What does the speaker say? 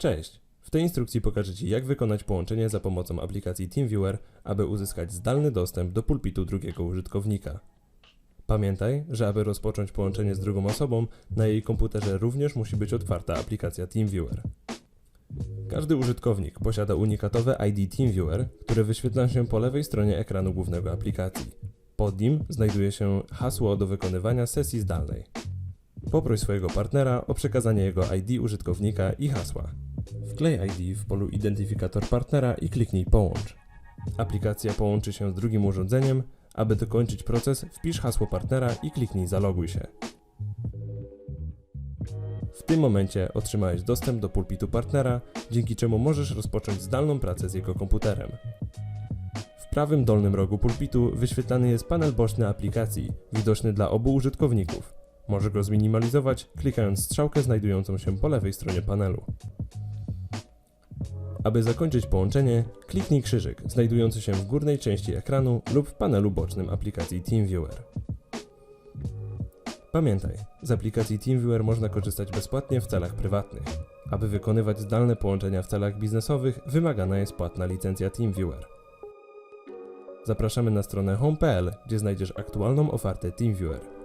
Cześć! W tej instrukcji pokażę Ci, jak wykonać połączenie za pomocą aplikacji TeamViewer, aby uzyskać zdalny dostęp do pulpitu drugiego użytkownika. Pamiętaj, że aby rozpocząć połączenie z drugą osobą, na jej komputerze również musi być otwarta aplikacja TeamViewer. Każdy użytkownik posiada unikatowe ID TeamViewer, które wyświetla się po lewej stronie ekranu głównego aplikacji. Pod nim znajduje się hasło do wykonywania sesji zdalnej. Poproś swojego partnera o przekazanie jego ID użytkownika i hasła. Wklej ID w polu identyfikator partnera i kliknij połącz. Aplikacja połączy się z drugim urządzeniem. Aby dokończyć proces, wpisz hasło partnera i kliknij zaloguj się. W tym momencie otrzymałeś dostęp do pulpitu partnera, dzięki czemu możesz rozpocząć zdalną pracę z jego komputerem. W prawym dolnym rogu pulpitu wyświetlany jest panel boczny aplikacji, widoczny dla obu użytkowników. Może go zminimalizować, klikając strzałkę znajdującą się po lewej stronie panelu. Aby zakończyć połączenie, kliknij krzyżyk znajdujący się w górnej części ekranu lub w panelu bocznym aplikacji TeamViewer. Pamiętaj, z aplikacji TeamViewer można korzystać bezpłatnie w celach prywatnych. Aby wykonywać zdalne połączenia w celach biznesowych, wymagana jest płatna licencja TeamViewer. Zapraszamy na stronę home.pl, gdzie znajdziesz aktualną ofertę TeamViewer.